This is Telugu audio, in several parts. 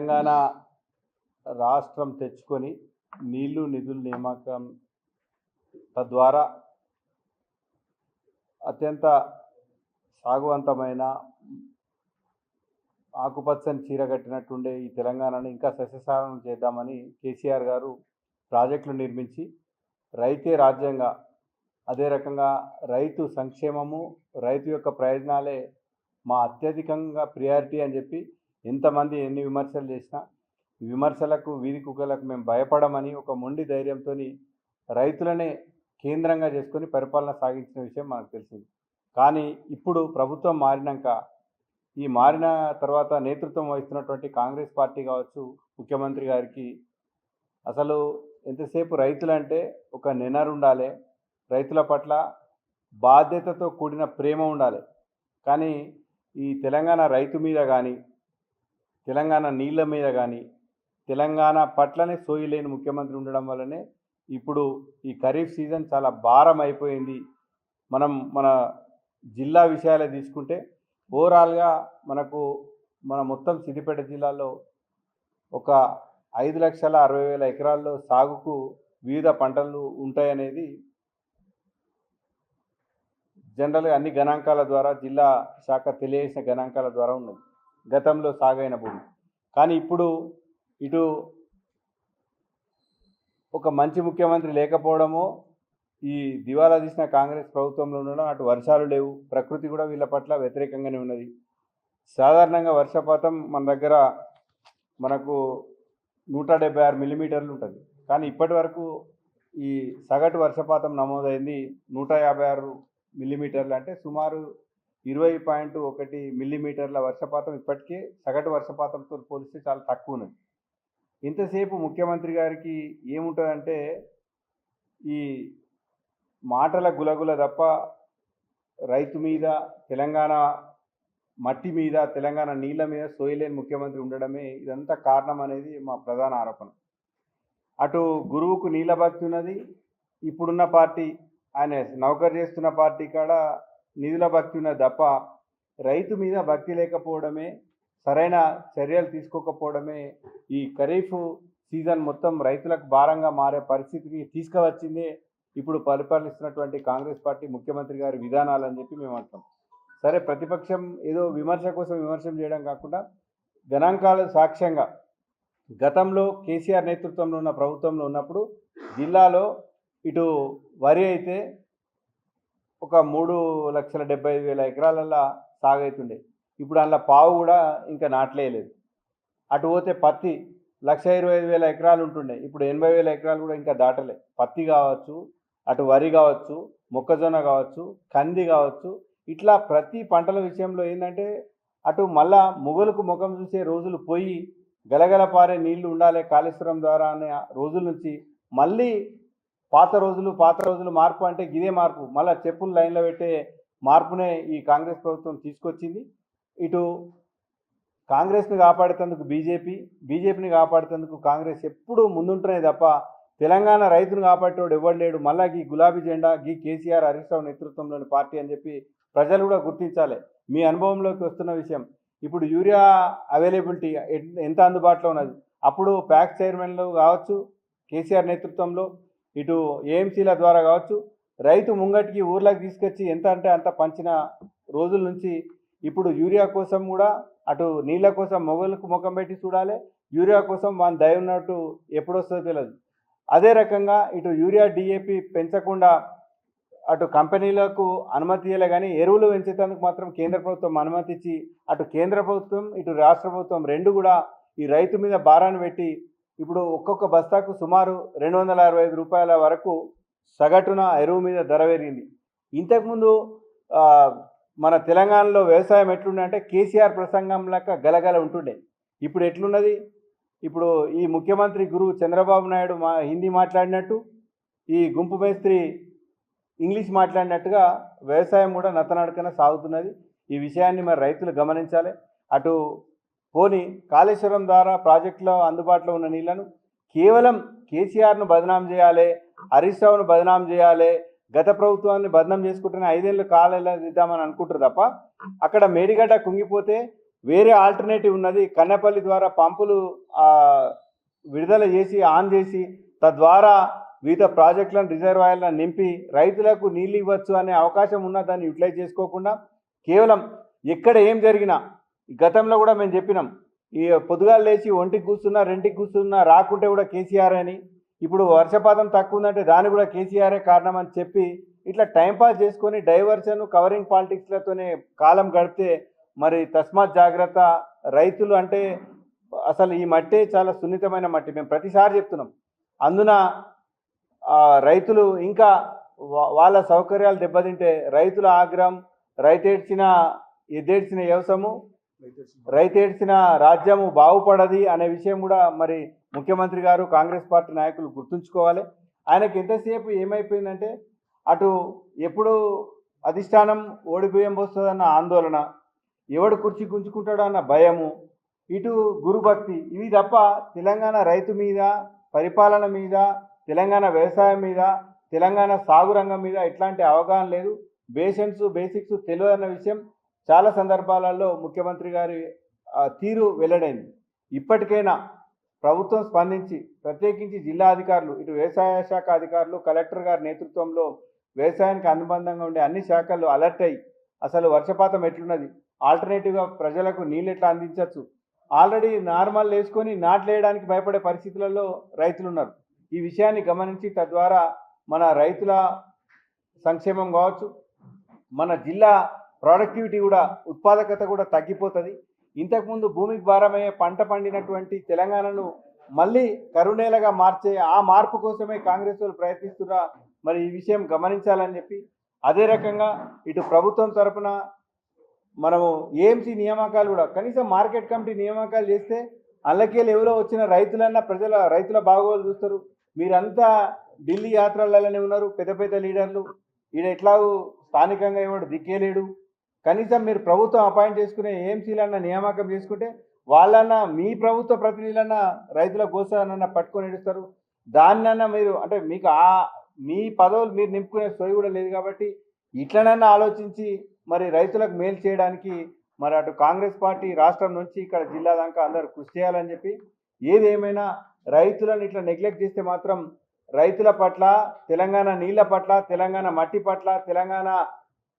తెలంగాణ రాష్ట్రం తెచ్చుకొని నీళ్ళు నిధులు నియామకం తద్వారా అత్యంత సాగువంతమైన ఆకుపచ్చని చీర కట్టినట్టుండే ఈ తెలంగాణను ఇంకా సస్యసారణం చేద్దామని కేసీఆర్ గారు ప్రాజెక్టులు నిర్మించి రైతే రాజ్యంగా అదే రకంగా రైతు సంక్షేమము రైతు యొక్క ప్రయోజనాలే మా అత్యధికంగా ప్రియారిటీ అని చెప్పి ఎంతమంది ఎన్ని విమర్శలు చేసినా విమర్శలకు వీధి కుక్కలకు మేము భయపడమని ఒక మొండి ధైర్యంతో రైతులనే కేంద్రంగా చేసుకొని పరిపాలన సాగించిన విషయం మనకు తెలిసింది. కానీ ఇప్పుడు ప్రభుత్వం మారినాక ఈ మారిన తర్వాత నేతృత్వం వహిస్తున్నటువంటి కాంగ్రెస్ పార్టీ కావచ్చు ముఖ్యమంత్రి గారికి అసలు ఎంతసేపు రైతులంటే ఒక నినరు ఉండాలి రైతుల పట్ల బాధ్యతతో కూడిన ప్రేమ ఉండాలి. కానీ ఈ తెలంగాణ రైతు మీద కానీ తెలంగాణ నీళ్ళ మీద కానీ తెలంగాణ పట్లనే సోయి ముఖ్యమంత్రి ఉండడం వల్లనే ఇప్పుడు ఈ ఖరీఫ్ సీజన్ చాలా భారం అయిపోయింది. మనం మన జిల్లా విషయాలే తీసుకుంటే ఓవరాల్గా మనకు మన మొత్తం సిద్దిపేట జిల్లాలో ఒక ఐదు లక్షల అరవై వేల ఎకరాల్లో సాగుకు వివిధ పంటలు ఉంటాయనేది జనరల్గా అన్ని గణాంకాల ద్వారా జిల్లా శాఖ తెలియజేసిన గణాంకాల ద్వారా ఉన్నది. గతంలో సాగైన భూమి. కానీ ఇప్పుడు ఇటు ఒక మంచి ముఖ్యమంత్రి లేకపోవడమో ఈ దివాలా తీసిన కాంగ్రెస్ ప్రభుత్వంలో ఉండడం అటు వర్షాలు లేవు ప్రకృతి కూడా వీళ్ళ పట్ల వ్యతిరేకంగానే ఉన్నది. సాధారణంగా వర్షపాతం మన దగ్గర మనకు నూట డెబ్బై ఆరు మిల్లీమీటర్లు ఉంటుంది. కానీ ఇప్పటి వరకు ఈ సగటు వర్షపాతం నమోదైంది నూట యాభై ఆరు మిల్లీమీటర్లు. అంటే సుమారు ఇరవై పాయింట్ ఒకటి మిల్లీమీటర్ల వర్షపాతం ఇప్పటికే సగటు వర్షపాతంతో పోలిస్తే చాలా తక్కువ ఉన్నది ఇంతసేపు ముఖ్యమంత్రి గారికి ఏముంటుందంటే ఈ మాటల గులగుల తప్ప రైతు మీద తెలంగాణ మట్టి మీద తెలంగాణ నీళ్ళ మీద సోయలేని ముఖ్యమంత్రి ఉండడమే ఇదంతా కారణం అనేది మా ప్రధాన ఆరోపణ. అటు గురువుకు నీళ్ళ భక్తి ఉన్నది ఇప్పుడున్న పార్టీ ఆయన నౌకరు చేస్తున్న పార్టీ కాడ నిధుల భక్తి ఉన్నది తప్ప రైతు మీద భక్తి లేకపోవడమే సరైన చర్యలు తీసుకోకపోవడమే ఈ ఖరీఫ్ సీజన్ మొత్తం రైతులకు భారంగా మారే పరిస్థితిని తీసుకువచ్చిందే. ఇప్పుడు పరిపాలిస్తున్నటువంటి కాంగ్రెస్ పార్టీ ముఖ్యమంత్రి గారి విధానాలు అని చెప్పి మేము అంటాం. సరే ప్రతిపక్షం ఏదో విమర్శ కోసం విమర్శం చేయడం కాకుండా గణాంకాల సాక్ష్యంగా గతంలో కేసీఆర్ నేతృత్వంలో ఉన్న ప్రభుత్వంలో ఉన్నప్పుడు జిల్లాలో ఇటు వరి అయితే ఒక మూడు లక్షల డెబ్బై ఐదు వేల ఎకరాలల్లో సాగైతుండే. ఇప్పుడు అందులో పావు కూడా ఇంకా నాట్లేదు అటు పోతే పత్తి లక్ష ఇరవై ఐదు వేల ఎకరాలు ఉంటుండే. ఇప్పుడు ఎనభై వేల ఎకరాలు కూడా ఇంకా దాటలే. పత్తి కావచ్చు అటు వరి కావచ్చు మొక్కజొన్న కావచ్చు కంది కావచ్చు. ఇట్లా ప్రతి పంటల విషయంలో ఏంటంటే అటు మళ్ళా మొగలకు ముఖం చూసే రోజులు పోయి గలగల పారే నీళ్ళు ఉండాలి కాళేశ్వరం ద్వారా అనే రోజుల నుంచి మళ్ళీ పాత రోజులు పాత రోజులు మార్పు అంటే ఇదే మార్పు. మళ్ళీ చెప్పులు లైన్లో పెట్టే మార్పునే ఈ కాంగ్రెస్ ప్రభుత్వం తీసుకొచ్చింది. ఇటు కాంగ్రెస్ని కాపాడేందుకు బీజేపీ బీజేపీని కాపాడేందుకు కాంగ్రెస్ ఎప్పుడూ ముందుంటున్నాయి తప్ప తెలంగాణ రైతును కాపాడేవాడు ఎవడు లేడు. మళ్ళా ఈ గులాబీ జెండా గీ కేసీఆర్ హరీష్ రావు నేతృత్వంలోని పార్టీ అని చెప్పి ప్రజలు కూడా గుర్తించాలి. మీ అనుభవంలోకి వస్తున్న విషయం. ఇప్పుడు యూరియా అవైలబిలిటీ ఎంత అందుబాటులో ఉన్నది? అప్పుడు ప్యాక్ చైర్మన్లు కావచ్చు కేసీఆర్ నేతృత్వంలో ఇటు ఏఎంసీల ద్వారా కావచ్చు రైతు ముంగటికి ఊర్లోకి తీసుకొచ్చి ఎంత అంటే అంత పంచిన రోజుల నుంచి ఇప్పుడు యూరియా కోసం కూడా అటు నీళ్ళ కోసం మొగలకు ముఖం పెట్టి చూడాలి యూరియా కోసం మన దయ ఉన్నట్టు ఎప్పుడొస్తుందో తెలియదు. అదే రకంగా ఇటు యూరియా డిఏపి పెంచకుండా అటు కంపెనీలకు అనుమతి ఇవ్వలే కానీ ఎరువులు పెంచేందుకు మాత్రం కేంద్ర ప్రభుత్వం అనుమతి ఇచ్చి అటు కేంద్ర ప్రభుత్వం ఇటు రాష్ట్ర ప్రభుత్వం రెండు కూడా ఈ రైతు మీద భారాన్ని పెట్టి ఇప్పుడు ఒక్కొక్క బస్తాకు సుమారు రెండు వందల అరవై ఐదు రూపాయల వరకు సగటున ఎరువు మీద ధర పెరిగింది. ఇంతకుముందు మన తెలంగాణలో వ్యవసాయం ఎట్లుండే అంటే కేసీఆర్ ప్రసంగం లెక్క గలగల ఉంటుండే. ఇప్పుడు ఎట్లున్నది? ఇప్పుడు ఈ ముఖ్యమంత్రి గురువు చంద్రబాబు నాయుడు మా హిందీ మాట్లాడినట్టు ఈ గుంపు మేస్త్రి ఇంగ్లీష్ మాట్లాడినట్టుగా వ్యవసాయం కూడా నత్తనడకన సాగుతున్నది. ఈ విషయాన్ని మరి రైతులు గమనించాలి. అటు పోని కాళేశ్వరం ద్వారా ప్రాజెక్టులో అందుబాటులో ఉన్న నీళ్ళను కేవలం కేసీఆర్ను బదనాం చేయాలి హరీష్ రావును బదనాం చేయాలి గత ప్రభుత్వాన్ని బదనాం చేసుకుంటున్న ఐదేళ్ళు కాలేలా దిద్దామని అనుకుంటారు తప్ప అక్కడ మేడిగడ్డ కుంగిపోతే వేరే ఆల్టర్నేటివ్ ఉన్నది. కన్నెపల్లి ద్వారా పంపులు విడుదల చేసి ఆన్ చేసి తద్వారా వివిధ ప్రాజెక్టులను రిజర్వాయర్లను నింపి రైతులకు నీళ్ళు ఇవ్వచ్చు అనే అవకాశం ఉన్న దాన్ని యూటిలైజ్ చేసుకోకుండా కేవలం ఎక్కడ ఏం జరిగినా గతంలో కూడా మేము చెప్పినాం ఈ పొద్దుగాలు లేచి ఒంటికి కూర్చున్నా రెంటికి కూర్చున్నా రాకుంటే కూడా కేసీఆర్ అని. ఇప్పుడు వర్షపాతం తక్కువ ఉందంటే దాన్ని కూడా కేసీఆరే కారణం అని చెప్పి ఇట్లా టైంపాస్ చేసుకొని డైవర్షన్ కవరింగ్ పాలిటిక్స్లతోనే కాలం గడిపితే మరి తస్మాత్ జాగ్రత్త. రైతులు అంటే అసలు ఈ మట్టే చాలా సున్నితమైన మట్టి. మేము ప్రతిసారి చెప్తున్నాం. అందున రైతులు ఇంకా వాళ్ళ సౌకర్యాలు దెబ్బతింటే రైతుల ఆగ్రహం రైతేడ్చిన ఎద్దేడ్చిన వ్యవసాయము రైతేడ్చిన రాజ్యము బాగుపడది అనే విషయం కూడా మరి ముఖ్యమంత్రి గారు కాంగ్రెస్ పార్టీ నాయకులు గుర్తుంచుకోవాలి. ఆయనకి ఎంతసేపు ఏమైపోయిందంటే అటు ఎప్పుడు అధిష్టానం ఓడిపోయం పోస్తుందన్న ఆందోళన ఎవడు కుర్చీ గుంజుకుంటాడో అన్న భయము ఇటు గురుభక్తి ఇవి తప్ప తెలంగాణ రైతు మీద పరిపాలన మీద తెలంగాణ వ్యవసాయం మీద తెలంగాణ సాగు రంగం మీద ఇట్లాంటి అవగాహన లేదు. బేసిక్స్ బేసిక్స్ తెలియదు అన్న విషయం చాలా సందర్భాలలో ముఖ్యమంత్రి గారి తీరు వెల్లడైంది. ఇప్పటికైనా ప్రభుత్వం స్పందించి ప్రత్యేకించి జిల్లా అధికారులు ఇటు వ్యవసాయ శాఖ అధికారులు కలెక్టర్ గారి నేతృత్వంలో వ్యవసాయానికి అనుబంధంగా ఉండే అన్ని శాఖలు అలర్ట్ అయ్యి అసలు వర్షపాతం ఎట్లున్నది? ఆల్టర్నేటివ్గా ప్రజలకు నీళ్ళు ఎట్లా అందించవచ్చు ఆల్రెడీ నార్మల్ వేసుకొని నాట్లు వేయడానికి భయపడే పరిస్థితులలో రైతులు ఉన్నారు ఈ విషయాన్ని గమనించి తద్వారా మన రైతుల సంక్షేమం కావచ్చు మన జిల్లా ప్రొడక్టివిటీ కూడా ఉత్పాదకత కూడా తగ్గిపోతుంది. ఇంతకుముందు భూమికి భారమయ్యే పంట పండినటువంటి తెలంగాణను మళ్ళీ కరుణేలగా మార్చే ఆ మార్పు కోసమే కాంగ్రెస్ వాళ్ళు ప్రయత్నిస్తున్నా మరి ఈ విషయం గమనించాలని చెప్పి అదే రకంగా ఇటు ప్రభుత్వం తరఫున మనము ఏఎంసీ నియామకాలు కూడా కనీసం మార్కెట్ కమిటీ నియామకాలు చేస్తే అల్లకేలు ఎవరో వచ్చిన రైతులన్నా ప్రజల రైతుల బాగోలు చూస్తారు. మీరంతా ఢిల్లీ యాత్రలలోనే ఉన్నారు పెద్ద పెద్ద లీడర్లు. ఈడ ఎట్లాగూ స్థానికంగా ఎవడు దిక్కేలేడు. కనీసం మీరు ప్రభుత్వం అపాయింట్ చేసుకునే ఏఎంసీలన్న నియామకం చేసుకుంటే వాళ్ళన్నా మీ ప్రభుత్వ ప్రతినిధులన్నా రైతుల గోసాలన్నా పట్టుకొని ఎడుస్తారు దాన్నన్నా మీరు అంటే మీకు ఆ మీ పదవులు మీరు నింపుకునే సోయి కూడా లేదు కాబట్టి ఇట్లనన్నా ఆలోచించి మరి రైతులకు మేలు చేయడానికి మరి అటు కాంగ్రెస్ పార్టీ రాష్ట్రం నుంచి ఇక్కడ జిల్లా దాకా అందరూ కృషి చేయాలని చెప్పి ఏదేమైనా రైతులను ఇట్లా నెగ్లెక్ట్ చేస్తే మాత్రం రైతుల పట్ల తెలంగాణ నీళ్ళ పట్ల తెలంగాణ మట్టి పట్ల తెలంగాణ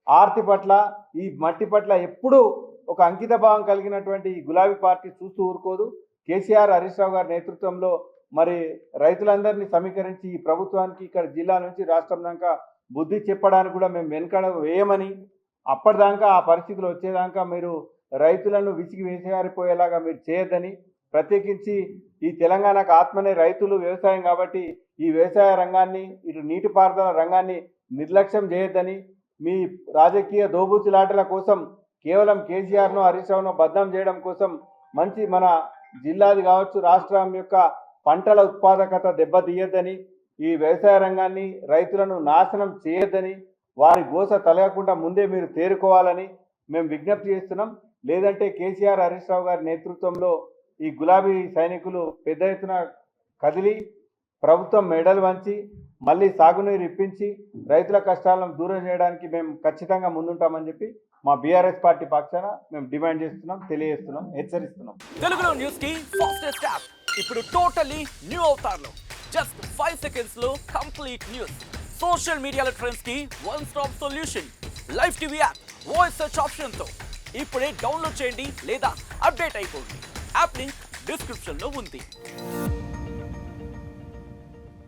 ఆర్తి పట్ల ఈ మట్టి పట్ల ఎప్పుడూ ఒక అంకిత భావం కలిగినటువంటి ఈ గులాబీ పార్టీ చూస్తూ ఊరుకోదు. కేసీఆర్ హరీష్ రావు గారి నేతృత్వంలో మరి రైతులందరినీ సమీకరించి ఈ ప్రభుత్వానికి ఇక్కడ జిల్లా నుంచి రాష్ట్రం దాకా బుద్ధి చెప్పడానికి కూడా మేము వెనుకడ వేయమని అప్పటిదాకా ఆ పరిస్థితులు వచ్చేదాకా మీరు రైతులను విసిగి వేసేయారిపోయేలాగా మీరు చేయొద్దని ప్రత్యేకించి ఈ తెలంగాణకు ఆత్మనే రైతులు వ్యవసాయం కాబట్టి ఈ వ్యవసాయ రంగాన్ని ఇటు నీటిపారుదల రంగాన్ని నిర్లక్ష్యం చేయొద్దని మీ రాజకీయ దోబూచులాటల కోసం కేవలం కేసీఆర్ను హరీష్ రావును చేయడం కోసం మంచి మన జిల్లాది కావచ్చు రాష్ట్రం యొక్క పంటల ఉత్పాదకత దెబ్బతీయద్దని ఈ వ్యవసాయ రంగాన్ని రైతులను నాశనం చేయొద్దని వారి గోస తలగకుండా ముందే మీరు తేరుకోవాలని మేము విజ్ఞప్తి చేస్తున్నాం. లేదంటే కేసీఆర్ హరీష్ రావు గారి నేతృత్వంలో ఈ గులాబీ సైనికులు పెద్ద ఎత్తున కదిలి ప్రభుత్వం మెడలు వంచి మళ్ళీ సాగునీరు ఇప్పించి రైతుల కష్టాలను దూరం చేయడానికి మేము ఖచ్చితంగా ముందుంటామని చెప్పి మా బీఆర్ఎస్ పార్టీ పక్షాన మేము డిమాండ్ చేస్తున్నాం తెలియజేస్తున్నాం హెచ్చరిస్తున్నాం. తెలుగులో న్యూస్కి ఫాస్టెస్ట్ యాప్. ఇప్పుడు టోటలీ న్యూ అవతార్లో. జస్ట్ ఫైవ్ సెకండ్స్లో complete news. Social media ట్రెండ్స్కి one stop solution. Live TV app voice search ఆప్షన్తో. ఇప్పుడే డౌన్లోడ్ చేయండి లేదా అప్డేట్ అయిపోండి. యాప్ లింక్ డిస్క్రిప్షన్లో ఉంది.